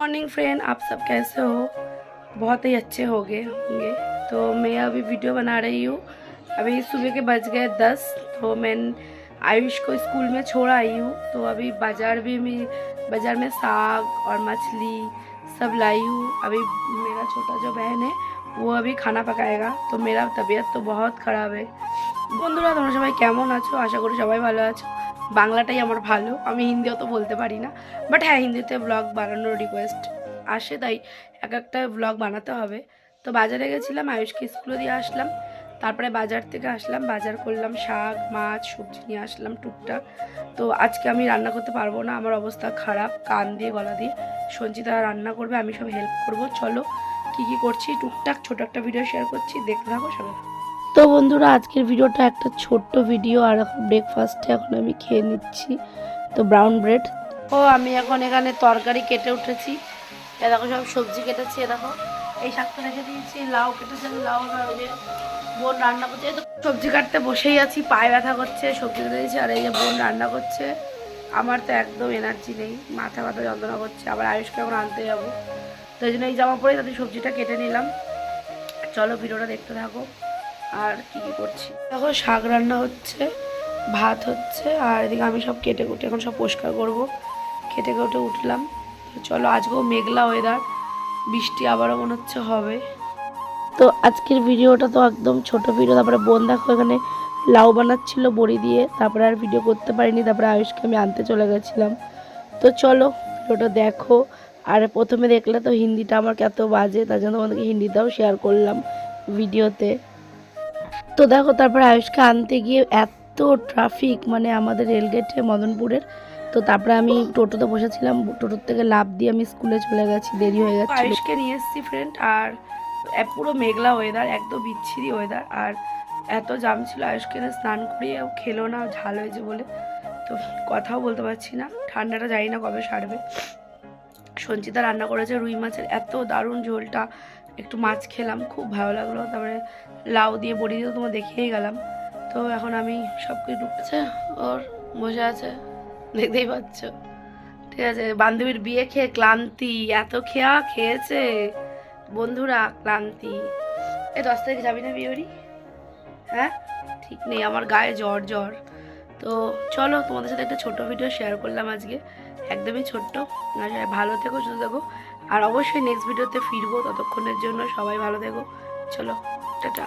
Morning friend आप सब कैसे हो बहुत ही अच्छे हो गए होंगे तो मैं अभी वीडियो बना रही हूँ अभी सुबह के बज गए दस तो मैं आयुष को स्कूल में छोड़ आई हूँ तो अभी बाज़ार भी मैं बाज़ार में साग और मछली सब लाई हूँ अभी मेरा छोटा जो बहन है वो अभी खाना पकाएगा तो मेरा तबीयत तो बहुत খারাপ है বন্ধুরা তোমরা সবাই কেমন আছো আশা করি সবাই ভালো আছো বাংলাটাই আমার ভালো। আমি হিন্দি তো বলতে পারি না। বাট হ্যাঁ হিন্দিতে ব্লগ বানানোর রিকোয়েস্ট আসে, তাই এক একটা ব্লগ বানাতে হবে। তো বাজারে গেছিলাম আয়ুষকে স্কুলে দিয়ে আসলাম। তারপরে বাজার থেকে আসলাম, বাজার করলাম শাক, মাছ, সবজি নিয়ে আসলাম টুকটাক। তো আজকে আমি রান্না করতে পারব না, আমার অবস্থা খারাপ, কান দিয়ে, গলা দিয়ে। সঞ্চিতা রান্না করবে, আমি সব হেল্প করব। চলো, কি কি করছি, টুকটাক ছোট একটা ভিডিও শেয়ার করছি। দেখতে থাকো সবাই। তো বন্ধুরা, আজকের ভিডিওটা একটা ছোট্ট ভিডিও আর এখন ব্রেকফাস্টে এখন আমি খেয়ে নিচ্ছি। তো ব্রাউন ব্রেড ও, আমি এখন এখানে তরকারি কেটে উঠেছি। এ দেখো, সব সবজি কেটেছি, এ দেখো। এই শাকটা রেখে দিয়েছি, লাউ কেটেছি, লাউ বোন রান্না করছে। তো সবজি কাটতে বসেই আছি, পায়ে ব্যথা করছে, সবজি কেটে দিয়েছি, আর এই যে বোন রান্না করছে। আমার তো একদম এনার্জি নেই, মাথা ব্যথা, যন্ত্রণা করছে। আবার আয়ুষকে এখন আনতে যাব। তো এই জন্য এই জামা পরে তাদের সবজিটা কেটে নিলাম। চলো ভিডিওটা দেখতে থাকো। আর কি কি করছি? দেখো, শাক রান্না হচ্ছে, ভাত হচ্ছে, আর এদিকে আমি সব কেটে কুটে এখন সব পরিষ্কার করব। কেটে কুটে উঠলাম। তো চলো, আজকেও মেঘলা ওয়েদার বৃষ্টি আবারও মনে হচ্ছে হবে। তো আজকের ভিডিওটা তো একদম ছোট ভিডিও, তারপরে বোন দেখো এখানে লাউ বানাচ্ছিল বড়ি দিয়ে, তারপরে আর ভিডিও করতে পারিনি, তারপরে আয়ুষকে আমি আনতে চলে গেছিলাম। তো চলো, ভিডিওটা দেখো। আর প্রথমে দেখলে তো হিন্দিটা আমার কত বাজে, তার জন্য তোমাদেরকে হিন্দিটাও শেয়ার করলাম ভিডিওতে। তো দেখো তারপরে আয়ুষকে আনতে গিয়ে এত ট্রাফিক মানে আমাদের রেলগেটে মদনপুরের তো তারপরে আমি টোটোতে বসেছিলাম টোটোর থেকে লাভ দিয়ে আমি স্কুলে চলে গেছি দেরি হয়ে গেছে আয়ুষকে নিয়ে এসেছি ফ্রেন্ড আর পুরো মেঘলা ওয়েদার একদম বিচ্ছিরি ওয়েদার আর এত জাম ছিল আয়ুষকে না স্নান করিয়ে খেলো না ঝাল হয়েছে বলে তো কথাও বলতে পারছি না ঠান্ডাটা জানি না কবে সারবে। সঞ্চিতা রান্না করেছে রুই মাছের এত দারুণ ঝোলটা একটু মাছ খেলাম, খুব ভালো লাগল। তারপরে লাউ দিয়ে বড়ি দিয়ে তোমার দেখিয়েই গেলাম। তো এখন আমি সব কিছু ঢুকছে ওর বসে আছে, দেখতেই পাচ্ছ। ঠিক আছে, বান্ধবীর বিয়ে খেয়ে ক্লান্তি, এত খেয়া খেয়েছে। বন্ধুরা, ক্লান্তি। এই দশ তারিখে যাবি না বিয়ে হ্যাঁ? ঠিক নেই, আমার গায়ে জ্বর জ্বর। তো চলো, তোমাদের সাথে একটা ছোট ভিডিও শেয়ার করলাম আজকে। একদমই ছোট্ট। ভালো থেকো, সুস্থ থেকো। আর অবশ্যই নেক্সট ভিডিওতে ফিরবো ততক্ষণের জন্য সবাই ভালো থেকো। চলো টাটা।